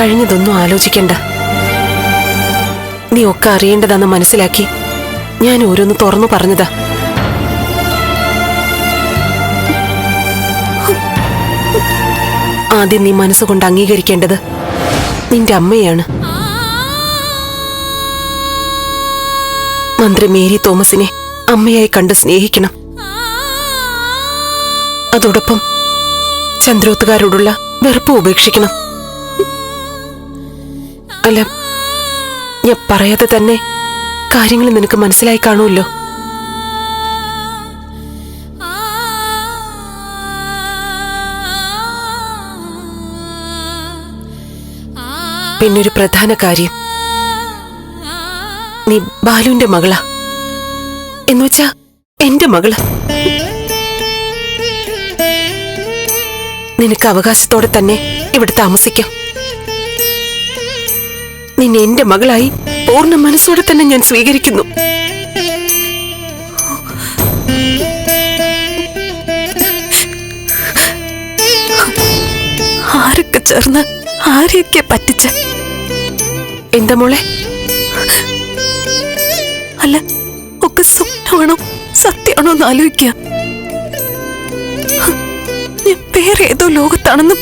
കഴിഞ്ഞതൊന്നും ആലോചിക്കണ്ട. നീ ഒക്കെ അറിയേണ്ടതാന്ന് മനസ്സിലാക്കി ഞാൻ ഓരോന്ന് തുറന്നു പറഞ്ഞതാ. ആദ്യം നീ മനസ്സുകൊണ്ട് അംഗീകരിക്കേണ്ടത് നിന്റെ അമ്മയാണ്. മന്ത്രി മേരി തോമസിനെ അമ്മയായി കണ്ട് സ്നേഹിക്കണം. അതോടൊപ്പം ചന്ദ്രോത്തുകാരോടുള്ള വെറുപ്പ് ഉപേക്ഷിക്കണം. അല്ല ഞാൻ പറയാതെ തന്നെ കാര്യങ്ങൾ നിനക്ക് മനസ്സിലായി കാണുമല്ലോ. പിന്നൊരു പ്രധാന കാര്യം. നീ ബാലുവിന്റെ മകളാ. എന്നുവെച്ചാ എന്റെ മകൾ. നിനക്ക് അവകാശത്തോടെ തന്നെ ഇവിടെ താമസിക്കാം. നിന്നെ എന്റെ മകളായി പൂർണ മനസ്സോടെ തന്നെ ഞാൻ സ്വീകരിക്കുന്നു. ആരൊക്കെ ചേർന്ന് ആരെയൊക്കെ പറ്റിച്ച? എന്താ മോളെ? അല്ല ഒക്കെ സ്വപ്നമാണോ? സത്യമാണോ എന്ന് ആലോചിക്കുക ഞാൻ വേറെ ഏതോ ലോകത്താണെന്നും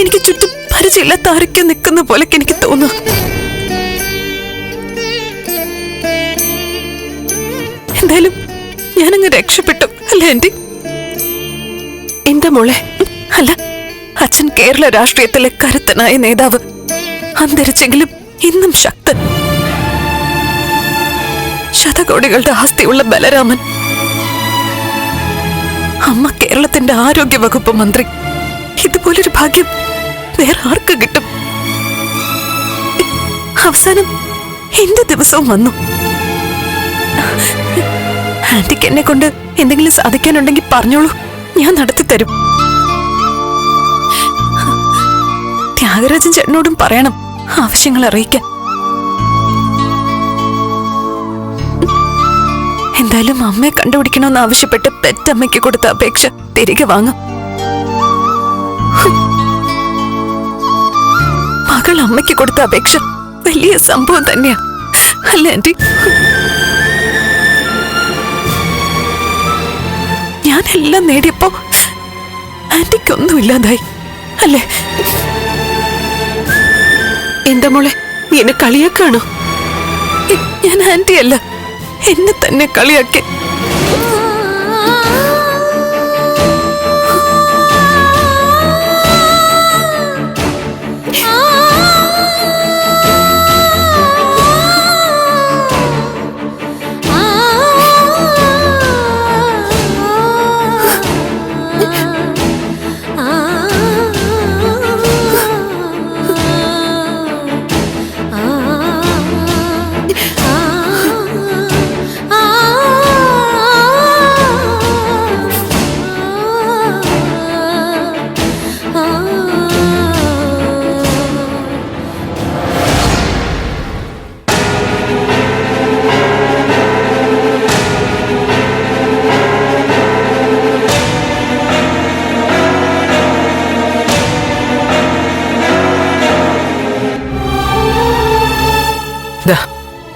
എനിക്ക് ചുറ്റും പരിചയമില്ലാത്ത ആരൊക്കെ നിൽക്കുന്ന പോലെ എനിക്ക് തോന്നുക എന്തായാലും ഞാനങ്ങ് രക്ഷപ്പെട്ടു. അല്ല ആന്റി? എന്റെ മോളെ? അല്ല അച്ഛൻ കേരള രാഷ്ട്രീയത്തിലെ കരുത്തനായ നേതാവ്. അന്തരിച്ചെങ്കിലും ഇന്നും ശക്തൻ. ശതകോടികളുടെ ആസ്തിയുള്ള ബലരാമൻ. അമ്മ കേരളത്തിന്റെ ആരോഗ്യ വകുപ്പ് മന്ത്രി. ഇതുപോലൊരു ഭാഗ്യം വേറെ ആർക്ക് കിട്ടും? അവസാനം എന്റെ ദിവസവും വന്നു. ആന്റിക്ക് എന്നെ കൊണ്ട് എന്തെങ്കിലും സാധിക്കാനുണ്ടെങ്കിൽ പറഞ്ഞോളൂ. ഞാൻ നടത്തി തരും. ത്യാഗരാജൻ ചേട്ടനോടും പറയണം ആവശ്യങ്ങൾ അറിയിക്കാൻ. എന്തായാലും അമ്മയെ കണ്ടുപിടിക്കണമെന്ന് ആവശ്യപ്പെട്ട് പെറ്റമ്മയ്ക്ക് കൊടുത്ത അപേക്ഷ തിരികെ വാങ്ങും. മകൾ അമ്മയ്ക്ക് കൊടുത്ത അപേക്ഷ വലിയ സംഭവം തന്നെയാ. അല്ലേ ആന്റി ഞാനെല്ലാം നേടിയപ്പോ ആന്റിക്കൊന്നുമില്ലാതായി അല്ലേ? എന്താ മോളെ നീ എന്നെ കളിയാക്കാണോ? ഞാൻ ആന്റിയല്ല എന്നെ തന്നെ കളിയാക്കി.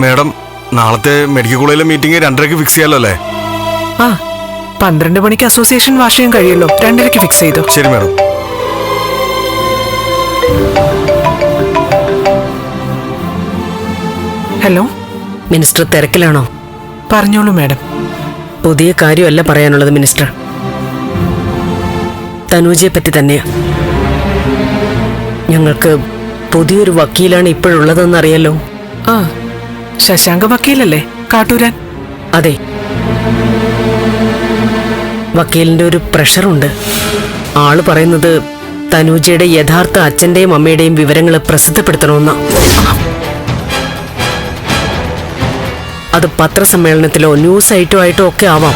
മേഡം നാളത്തെ മെഡിക്കൽ കോളേജിലെ മീറ്റിംഗ് രണ്ടരക്ക് ഫിക്സ് ചെയ്യാലോ അല്ലേ? ആ പന്ത്രണ്ട് മണിക്ക് അസോസിയേഷൻ വാർഷികം കഴിയല്ലോ രണ്ടരക്ക് ഫിക്സ് ചെയ്തു? ശരി മേഡം. ഹലോ? മിനിസ്റ്റർ തിരക്കിലാണോ? പറഞ്ഞോളൂ മാഡം. പുതിയ കാര്യമല്ല പറയാനുള്ളത് മിനിസ്റ്റർ. തനൂജയെ പറ്റി തന്നെയാ. ഞങ്ങൾക്ക് പുതിയൊരു വക്കീലാണ് ഇപ്പോഴുള്ളതെന്ന് അറിയാലോ ആ ശശാങ്ക വക്കീലല്ലേ? കാട്ടൂരാൻ? അതെ. വക്കീലിന്റെ ഒരു പ്രഷറുണ്ട്. ആൾ പറയുന്നത് തനൂജയുടെ യഥാർത്ഥ അച്ഛന്റെയും അമ്മയുടെയും വിവരങ്ങൾ പ്രസിദ്ധപ്പെടുത്തണമെന്ന. അത് പത്രസമ്മേളനത്തിലോ ന്യൂസ് ഐറ്റോ ആയിട്ടോ ഒക്കെ ആവാം.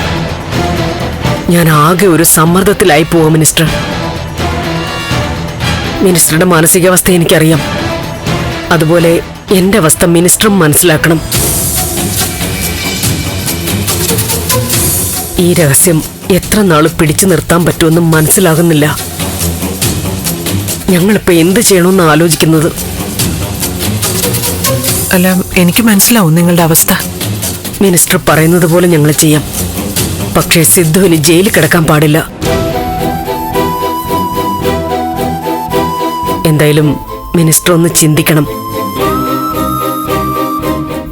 ഞാൻ ആകെ ഒരു സമ്മർദ്ദത്തിലായി പോവാം മിനിസ്റ്റർ. മിനിസ്റ്ററുടെ മാനസികാവസ്ഥ എനിക്കറിയാം. അതുപോലെ എന്റെ അവസ്ഥ മിനിസ്റ്ററും മനസ്സിലാക്കണം. ഈ രഹസ്യം എത്ര നാൾ പിടിച്ചു നിർത്താൻ പറ്റുമെന്ന് മനസ്സിലാകുന്നില്ല. ഞങ്ങളിപ്പോ എന്ത് ചെയ്യണമെന്ന് ആലോചിക്കുന്നത്? അല്ല എനിക്ക് മനസ്സിലാവും നിങ്ങളുടെ അവസ്ഥ. മിനിസ്റ്റർ പറയുന്നത് പോലെ ഞങ്ങൾ ചെയ്യാം. പക്ഷേ സിദ്ധുവിന് ജയിലിൽ കിടക്കാൻ പാടില്ല. എന്തായാലും മിനിസ്റ്റർ ഒന്ന് ചിന്തിക്കണം.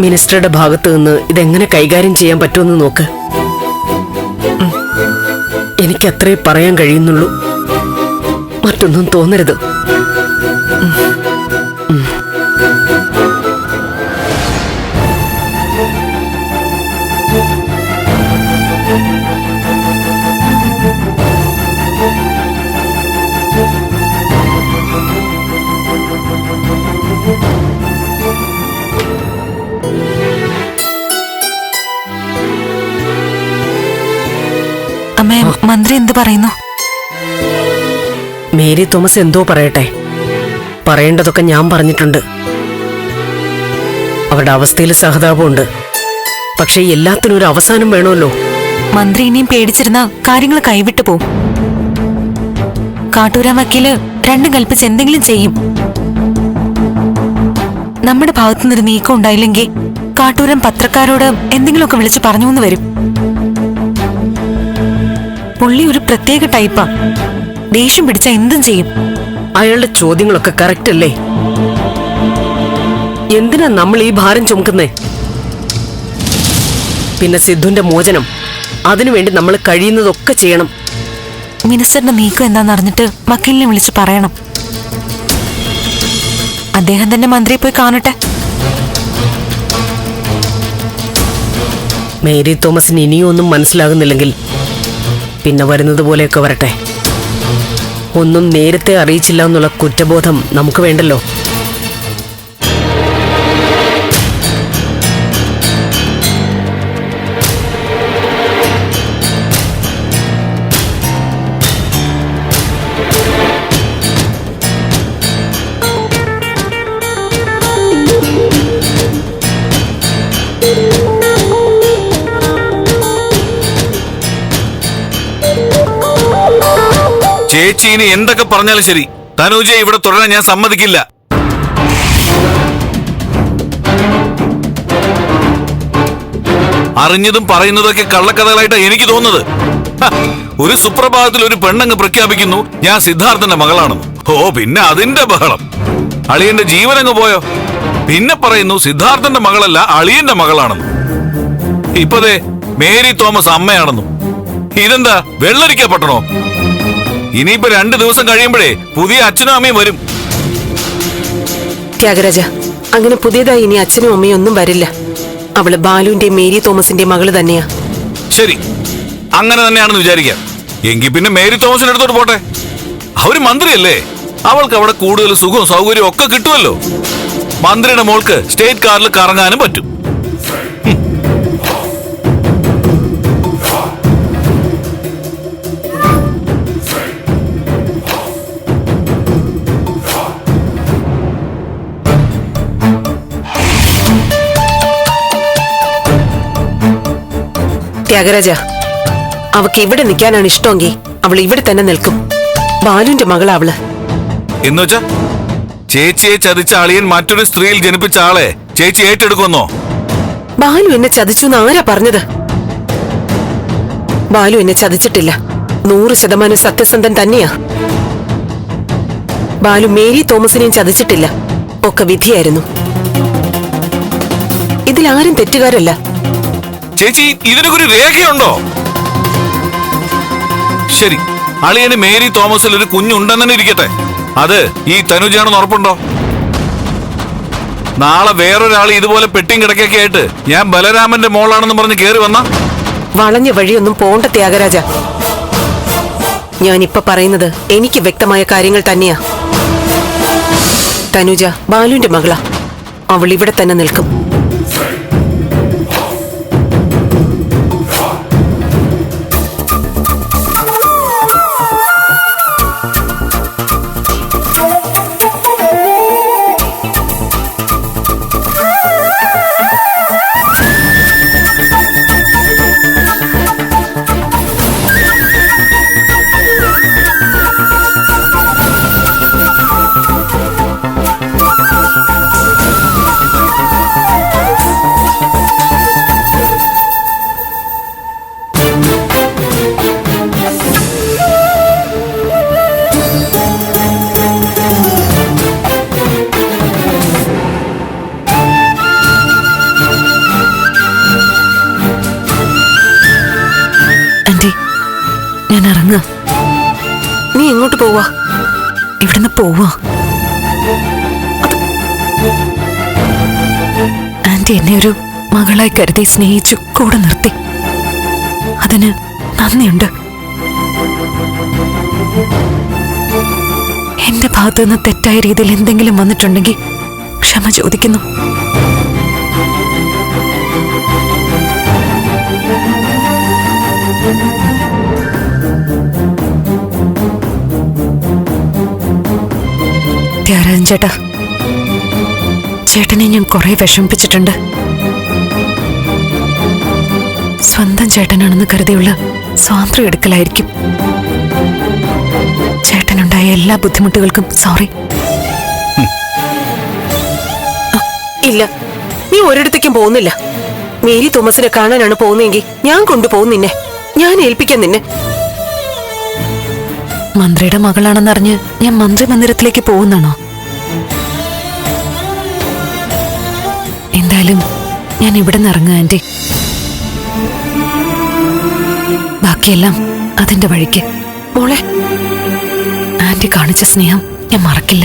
മിനിസ്റ്ററുടെ ഭാഗത്ത് നിന്ന് ഇതെങ്ങനെ കൈകാര്യം ചെയ്യാൻ പറ്റുമെന്ന് നോക്ക്. എനിക്കത്രേ പറയാൻ കഴിയുന്നുള്ളൂ. മറ്റൊന്നും തോന്നരുത്. എന്ത് പറയുന്നു? മേരി തോമസ് എന്തോ പറയട്ടെ. പറയേണ്ടതൊക്കെ ഞാൻ പറഞ്ഞിട്ടുണ്ട്. അവരുടെ അവസ്ഥയിൽ സഹതാപമുണ്ട്. പക്ഷേ എല്ലാത്തിനും ഒരു അവസാനം വേണമല്ലോ. മന്ത്രി ഇനിയും പേടിച്ചിരുന്ന കാര്യങ്ങൾ കൈവിട്ടു പോവും കാട്ടൂരാ വക്കീൽ രണ്ടും കൽപ്പിച്ച് എന്തെങ്കിലും ചെയ്യും. നമ്മുടെ ഭാഗത്തുനിന്നൊരു നീക്കം ഉണ്ടായില്ലെങ്കിൽ കാട്ടൂരം പത്രക്കാരോട് എന്തെങ്കിലുമൊക്കെ വിളിച്ച് പറഞ്ഞു എന്ന് വരും. പുള്ളി ഒരു പ്രത്യേക ടൈപ്പാ ദേഷ്യം പിടിച്ച എന്തും ചെയ്യും. അയാളുടെ ചോദ്യങ്ങളൊക്കെ കറക്റ്റ് അല്ലേ? എന്തിനാ നമ്മൾ ഈ ഭാരം ചുമക്കുന്നേ? പിന്നെ സിദ്ധുന്റെ മോചനം. അതിനുവേണ്ടി നമ്മൾ കഴിയുന്നതൊക്കെ ചെയ്യണം. മിനിസ്റ്ററിന്റെ നീക്കം എന്താണെന്ന് അറിഞ്ഞിട്ട് വക്കീലിനെ വിളിച്ച് പറയണം. അദ്ദേഹം തന്നെ മന്ത്രിയെ പോയി കാണട്ടെ. മേരി തോമസിന് ഇനിയും ഒന്നും മനസ്സിലാകുന്നില്ലെങ്കിൽ പിന്നെ വരുന്നത് പോലെയൊക്കെ വരട്ടെ. ഒന്നും നേരത്തെ അറിയിച്ചില്ല എന്നുള്ള കുറ്റബോധം നമുക്ക് വേണ്ടല്ലോ. ചേച്ചി ഇനി എന്തൊക്കെ പറഞ്ഞാലും ശരി. തനുജയെ ഇവിടെ തുടരാൻ ഞാൻ സമ്മതിക്കില്ല. അറിഞ്ഞതും പറയുന്നതൊക്കെ കള്ളക്കഥകളായിട്ടാണ് എനിക്ക് തോന്നുന്നത്. ഒരു സുപ്രഭാതത്തിൽ ഒരു പെണ്ണങ്ങ് പ്രഖ്യാപിക്കുന്നു ഞാൻ സിദ്ധാർത്ഥന്റെ മകളാണെന്ന്. ഓ പിന്നെ അതിന്റെ ബഹളം. അളിയന്റെ ജീവനങ്ങ് പോയോ? പിന്നെ പറയുന്നു സിദ്ധാർത്ഥന്റെ മകളല്ല അളിയന്റെ മകളാണെന്ന്. ഇപ്പതേ മേരി തോമസ് അമ്മയാണെന്നും. ഇതെന്താ വെള്ളരിക്കപ്പെട്ടണോ ഇനിയിപ്പോ രണ്ടു ദിവസം കഴിയുമ്പോഴേ പുതിയ അച്ഛനും അമ്മയും വരും. ത്യാഗരാജ അങ്ങനെ പുതിയതായി ഇനി അച്ഛനും അമ്മയും ഒന്നും വരില്ല. അവൾ ബാലുവിന്റെ മേരി തോമസിന്റെ മകൾ തന്നെയാ. ശരി അങ്ങനെ തന്നെയാണെന്ന് വിചാരിക്കാം. എങ്കിൽ പിന്നെ മേരി തോമസിന്റെ അടുത്തോട്ട് പോട്ടെ. അവർ മന്ത്രിയല്ലേ? അവൾക്ക് അവിടെ കൂടുതൽ സുഖവും സൗകര്യവും ഒക്കെ കിട്ടുമല്ലോ. മന്ത്രിയുടെ മോൾക്ക് സ്റ്റേറ്റ് കാറിൽ കറങ്ങാനും പറ്റും. ത്യാഗരാജ അവക്ക് ഇവിടെ നിൽക്കാനാണ് ഇഷ്ടമെങ്കിൽ അവൾ ഇവിടെ തന്നെ നിൽക്കും. ബാലുന്റെ മകളാ അവൾ. എന്നുവെച്ചാ ചേച്ചിയെ ചതിച്ച അളിയൻ മറ്റൊരു സ്ത്രീയിൽ ജനിപ്പിച്ച ആളെ ചേച്ചി ഏറ്റെടുക്കുന്നോ ബാലു എന്നെ ചതിച്ചു എന്ന് ആരാ പറഞ്ഞത്? ബാലു എന്നെ ചതിച്ചിട്ടില്ല. നൂറ് ശതമാനം സത്യസന്ധൻ തന്നെയാ. ബാലു മേരി തോമസിനെയും ചതിച്ചിട്ടില്ല. ഒക്കെ വിധിയായിരുന്നു. ഇതിലാരും തെറ്റുകാരല്ല. ചേച്ചി ഇതിനൊരു രേഖയുണ്ടോ? ശരി അളിയന് മേരി തോമസിൽ ഒരു കുഞ്ഞുണ്ടെന്ന് ഇരിക്കട്ടെ. അത് ഈ തനുജാണെന്ന് ഉറപ്പുണ്ടോ? നാളെ വേറൊരാൾ ഇതുപോലെ പെട്ടിയും കിടക്കൊക്കെ ആയിട്ട് ഞാൻ ബലരാമന്റെ മോളാണെന്ന് പറഞ്ഞ് കേറി വന്ന? വളഞ്ഞ വഴിയൊന്നും പോണ്ട ത്യാഗരാജ. ഞാനിപ്പൊ പറയുന്നത് എനിക്ക് വ്യക്തമായ കാര്യങ്ങൾ തന്നെയാ. തനുജ ബാലുവിന്റെ മകളാ. അവൾ ഇവിടെ തന്നെ നിൽക്കും. കരുതി സ്നേഹിച്ചു കൂടെ നിർത്തി. അതിന് നന്ദിയുണ്ട്. എന്റെ ഭാഗത്തു നിന്ന് തെറ്റായ രീതിയിൽ എന്തെങ്കിലും വന്നിട്ടുണ്ടെങ്കിൽ ക്ഷമ ചോദിക്കുന്നു. ചേട്ടാ ചേട്ടനെ ഞാൻ കുറെ വിഷമിപ്പിച്ചിട്ടുണ്ട്. സ്വന്തം ചേട്ടനാണെന്ന് കരുതിയുള്ള സ്വാതന്ത്ര്യം എടുക്കലായിരിക്കും. ചേട്ടനുണ്ടായ എല്ലാ ബുദ്ധിമുട്ടുകൾക്കും സോറി ഇല്ല. നീ ഒരിടത്തേക്കും പോകുന്നില്ല. മേരി തോമസിനെ കാണാനാണ് പോകുന്നതെങ്കിൽ ഞാൻ കൊണ്ടുപോകും നിന്നെ. ഞാൻ ഏൽപ്പിക്കാം നിന്നെ. മന്ത്രിയുടെ മകളാണെന്നറിഞ്ഞ് ഞാൻ മന്ത്രി മന്ദിരത്തിലേക്ക് പോകുന്നാണോ എന്തായാലും ഞാൻ ഇവിടെ നിന്ന് ഇറങ്ങുക ആന്റി ബാക്കിയെല്ലാം അതിന്റെ വഴിക്ക്. മോളെ ആന്റി കാണിച്ച സ്നേഹം ഞാൻ മറക്കില്ല.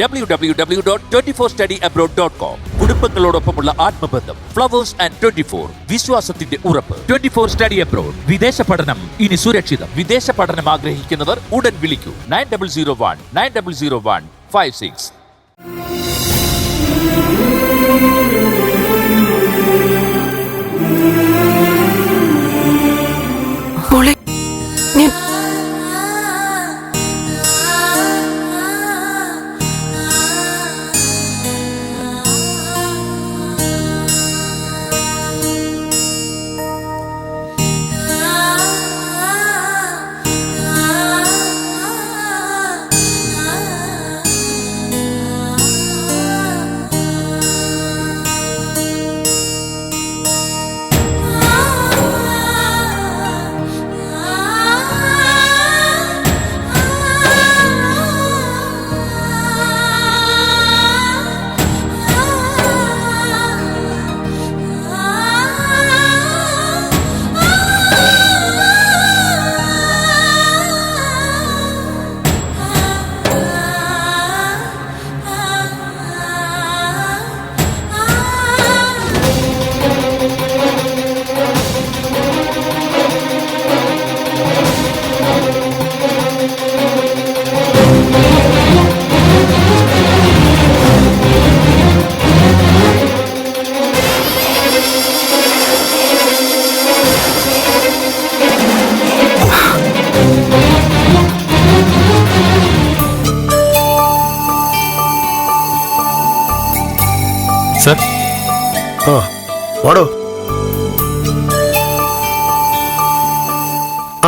ഡബ്ല്യൂ ഡബ്ല്യൂ ഡബ്ല്യൂ ഡോട്ട് കുടുംബങ്ങളോടൊപ്പമുള്ള ആത്മബന്ധം ഫ്ലവേഴ്സ് ആൻഡ് ട്വന്റി ഫോർ വിശ്വാസത്തിന്റെ ഉറപ്പ്. ട്വന്റി ഫോർ സ്റ്റഡി അബ്രോഡ് വിദേശ പഠനം ഇനി സുരക്ഷിതം. വിദേശ പഠനം ആഗ്രഹിക്കുന്നവർ ഉടൻ വിളിക്കൂ. Nine double zero one nine double zero one five six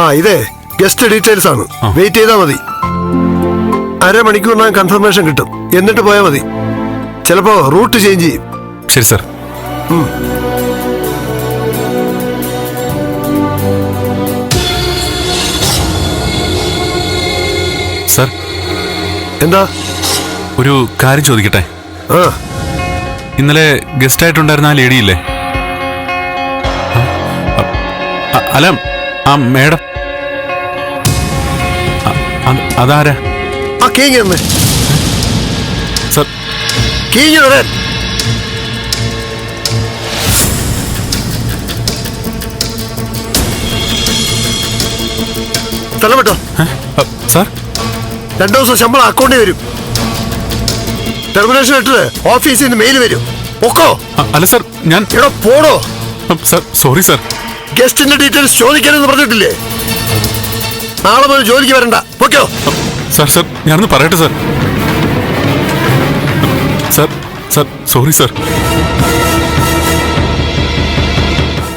ആ ഇതേ. ഗസ്റ്റ് ഡീറ്റെയിൽസ് ആണ്. വെയിറ്റ് ചെയ്താൽ മതി. അരമണിക്കൂറിനകം കൺഫർമേഷൻ കിട്ടും. എന്നിട്ട് പോയാൽ മതി. ചിലപ്പോ റൂട്ട് ചേഞ്ച് ചെയ്യും. ശരി സർ സർ എന്താ? ഒരു കാര്യം ചോദിക്കട്ടെ? ആ. ഇന്നലെ ഗസ്റ്റ് ആയിട്ടുണ്ടായിരുന്ന ആ ലേഡിയില്ലേ അല്ല ആ മേഡം. അതാരാ? ആ കീഞ്ഞ് തന്നെ സർ കീഞ്ഞ് തരാൻ തലപ്പെട്ടോ സാർ? രണ്ടു ദിവസം ശമ്പളം അക്കൗണ്ടിൽ വരും. ടെർമിനേഷൻ ലെറ്റർ ഓഫീസിൽ നിന്ന് മെയിൽ വരും. ഒക്കോ അല്ല സാർ ഞാൻ എടോ പോടോ. Sir sorry sir. ഗസ്റ്റിന്റെ ഡീറ്റെയിൽസ് ചോദിക്കാനെന്ന് പറഞ്ഞിട്ടില്ലേ? നാളെ മുതൽ ജോലിക്ക് വരണ്ട. പൊക്കോ സാർ സാർ ഞാനൊന്ന് പറയട്ടെ sir. Sir sir sorry sir.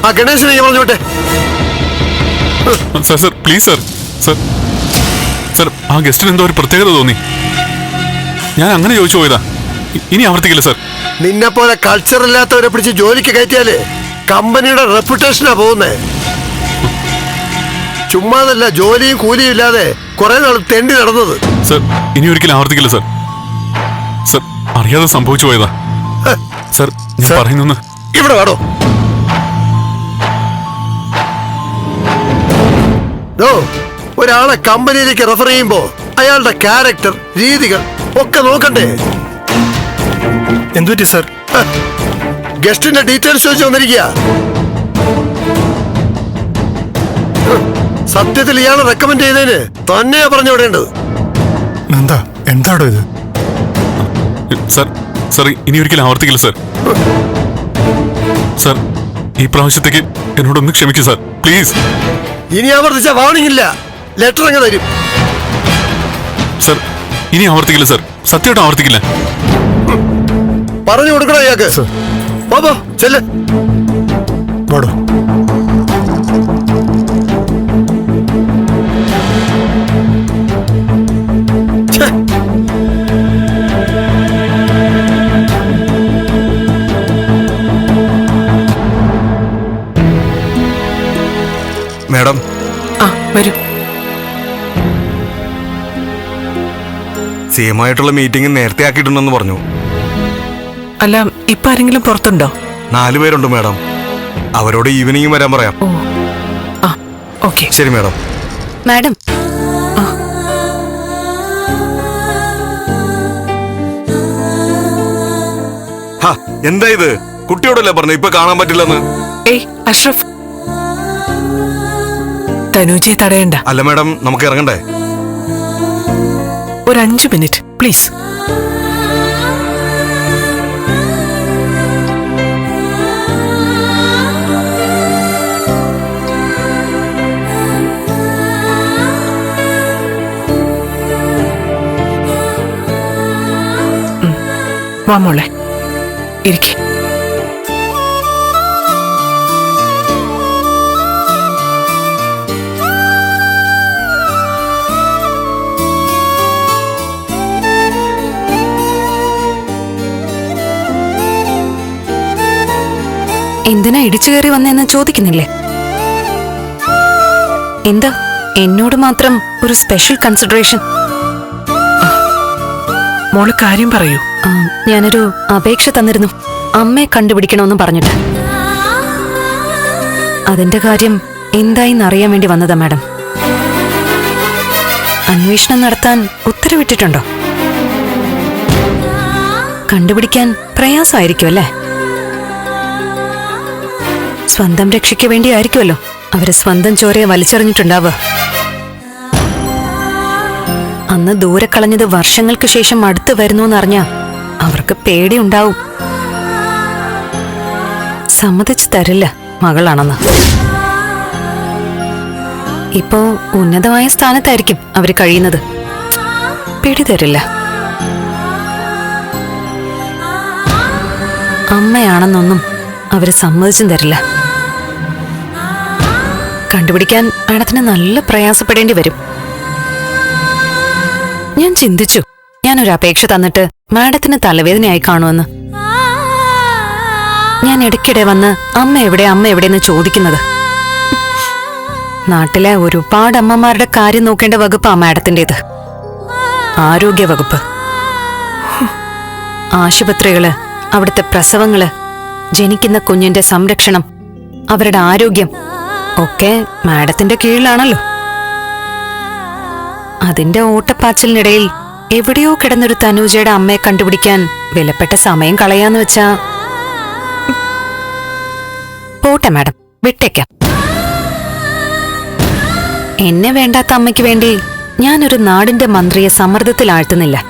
ആ ഗണേശനെ പറഞ്ഞു വിട്ടെ sir sir please sir. Sir sir ആ ഗസ്റ്റിന് എന്തോ ഒരു പ്രത്യേകത തോന്നി. ഞാൻ അങ്ങനെ ചോദിച്ചു പോയതാ. ഇനി ആവർത്തിക്കില്ല സാർ. നിന്നെ പോലെ കൾച്ചർ ഇല്ലാത്തവരെ പിടിച്ച് ജോലിക്ക് കയറ്റിയാൽ കമ്പനിയുടെ റെപ്യൂട്ടേഷനാ പോകുന്നേ. ചുമ്മാതല്ല ജോലിയും കൂലിയും ഇല്ലാതെ കുറെ നാൾ തെണ്ടി നടന്നത്. സർ ഇനി ഒരിക്കലും ആവർത്തിക്കില്ല സർ. സർ അറിയാതെ സംഭവിച്ചു പോയതാ. സർ ഞാൻ സർ. പറയുന്നു ഇവിടെ വേണോ ഒരാളെ കമ്പനിയിലേക്ക് റെഫർ ചെയ്യുമ്പോ അയാളുടെ ക്യാരക്ടർ രീതികൾ ഒക്കെ നോക്കണ്ടേ? എന്തുപറ്റി സർ? ഗസ്റ്റിന്റെ ഡീറ്റെയിൽസ് ചോദിച്ചു വന്നിരിക്കുക സത്യത്തിൽ ഇയാൾ റെക്കമെൻഡ് ചെയ്തതിന് തന്നെയാ പറഞ്ഞു വിടേണ്ടത്. എന്താ? എന്താടോ ഇത്? സർ സർ ഇനി ഒരിക്കലും ആവർത്തിക്കില്ല സർ. സർ ഈ പ്രാവശ്യത്തേക്ക് എന്നോടൊന്ന് ക്ഷമിക്കൂ സർ. പ്ലീസ്. ഇനി ആവർത്തിച്ച വാണിംഗ് ഇല്ല. ലെറ്റർ അങ്ങ് തരും. സർ ഇനി ആവർത്തിക്കില്ല സർ. സത്യമായിട്ട് ആവർത്തിക്കില്ല. പറഞ്ഞു കൊടുക്കണോ ഇയാൾക്ക്? ബാബോ ചെല്ലോ. സെയിം ആയിട്ടുള്ള മീറ്റിംഗ് നേരത്തെ ആക്കിയിട്ടുണ്ടെന്ന് പറഞ്ഞു. അല്ല ഇപ്പൊ ആരെങ്കിലും പുറത്തുണ്ടോ? നാലു പേരുണ്ട് മാഡം. അവരോട് ഈവനിങ് വരാൻ പറയാം. ഓ ആ ഓക്കെ. ശരി മാഡം. മാഡം. ഹാ എന്താ ഇത്? കുട്ടിയോടല്ലേ പറഞ്ഞു ഇപ്പൊ കാണാൻ പറ്റില്ലെന്ന്? ഏയ് അഷ്റഫ്. തനൂജയെ തടയണ്ട. അല്ല മാഡം നമുക്ക് ഇറങ്ങണ്ടേ? ഒരു അഞ്ച് മിനിറ്റ് പ്ലീസ്. വാ മോളെ. ഇരിക്കേ. എന്തിനാ ഇടിച്ചു കയറി വന്നെന്ന് ചോദിക്കുന്നില്ലേ? എന്താ എന്നോട് മാത്രം ഒരു സ്പെഷ്യൽ കൺസിഡറേഷൻ മോൾ കാര്യം പറയൂ. ഞാനൊരു അപേക്ഷ തന്നിരുന്നു. അമ്മയെ കണ്ടുപിടിക്കണമെന്ന് പറഞ്ഞിട്ട്. അതിന്റെ കാര്യം എന്തായിന്ന് അറിയാൻ വേണ്ടി വന്നതാ മാഡം. അന്വേഷണം നടത്താൻ ഉത്തരവിട്ടിട്ടുണ്ടോ? കണ്ടുപിടിക്കാൻ പ്രയാസമായിരിക്കും അല്ലേ സ്വന്തം രക്ഷയ്ക്ക് വേണ്ടിയായിരിക്കുമല്ലോ. അവരെ സ്വന്തം ചോരയെ വലിച്ചെറിഞ്ഞിട്ടുണ്ടാവുക. അന്ന് ദൂരെ കളഞ്ഞത് വർഷങ്ങൾക്ക് ശേഷം അടുത്ത് വരുന്നു എന്നറിഞ്ഞ അവർക്ക് പേടിയുണ്ടാവും. സമ്മതിച്ചു തരില്ല മകളാണെന്ന്. ഇപ്പോ ഉന്നതമായ സ്ഥാനത്തായിരിക്കും അവർ കഴിയുന്നത്. പിടി തരില്ല. അമ്മയാണെന്നൊന്നും അവർ സമ്മതിച്ചും തരില്ല. കണ്ടുപിടിക്കാൻ മാഡത്തിന് നല്ല പ്രയാസപ്പെടേണ്ടി വരും. ഞാൻ ചിന്തിച്ചു. ഞാനൊരു അപേക്ഷ തന്നിട്ട് മാഡത്തിന് തലവേദനയായി കാണുമെന്ന്. ഞാൻ ഇടയ്ക്കിടെ വന്ന് അമ്മ എവിടെ അമ്മ എവിടെയെന്ന് ചോദിക്കുന്നത്. നാട്ടിലെ ഒരുപാട് അമ്മമാരുടെ കാര്യം നോക്കേണ്ട വകുപ്പാ മാഡത്തിന്റെത്. ആരോഗ്യ വകുപ്പ് ആശുപത്രികൾ അവിടുത്തെ പ്രസവങ്ങൾ ജനിക്കുന്ന കുഞ്ഞിന്റെ സംരക്ഷണം അവരുടെ ആരോഗ്യം ഒക്കെ മാഡത്തിന്റെ കീഴിലാണല്ലോ. അതിന്റെ ഓട്ടപ്പാച്ചിലിനിടയിൽ എവിടെയോ കിടന്നൊരു തനൂജയുടെ അമ്മയെ കണ്ടുപിടിക്കാൻ വിലപ്പെട്ട സമയം കളയാന്ന് വെച്ചാ. പോട്ടെ മാഡം വിട്ടേക്കാം. എന്നെ വേണ്ടാത്ത അമ്മയ്ക്ക് വേണ്ടി ഞാനൊരു നാടിന്റെ മന്ത്രിയെ സമ്മർദ്ദത്തിലാഴ്ത്തുന്നില്ല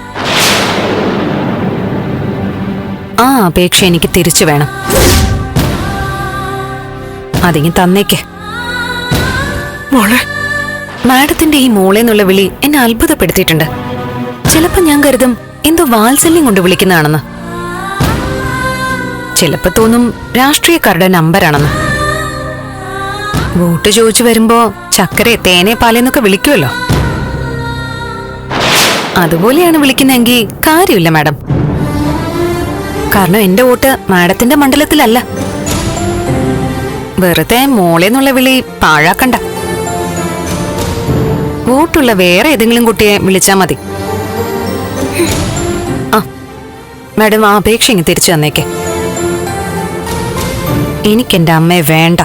ആ അപേക്ഷ എനിക്ക് തിരിച്ചു വേണം. അതിങ്ങി തന്നേക്ക്. മോളെ. മാഡത്തിന്റെ ഈ മോളെ എന്നുള്ള വിളി എന്നെ അത്ഭുതപ്പെടുത്തിയിട്ടുണ്ട്. ചിലപ്പോ ഞാൻ കരുതും എന്തോ വാത്സല്യം കൊണ്ട് വിളിക്കുന്നതാണെന്ന്. ചിലപ്പോ തോന്നും രാഷ്ട്രീയക്കാരുടെ നമ്പറാണെന്ന് വോട്ട് ചോദിച്ചു വരുമ്പോ ചക്കര തേനെ പാലെന്നൊക്കെ വിളിക്കുമല്ലോ അതുപോലെയാണ് വിളിക്കുന്നെങ്കിൽ കാര്യമില്ല മാഡം. കാരണം എന്റെ വോട്ട് മാഡത്തിന്റെ മണ്ഡലത്തിലല്ല. വെറുതെ മോളെന്നുള്ള വിളി പാഴാക്കണ്ട. വോട്ടുള്ള വേറെ ഏതെങ്കിലും കുട്ടിയെ വിളിച്ചാ മതി. ആ മാഡം ആ അപേക്ഷ ഇങ്ങ് തിരിച്ചു തന്നേക്കെ. എനിക്കെന്റെ അമ്മയെ വേണ്ട.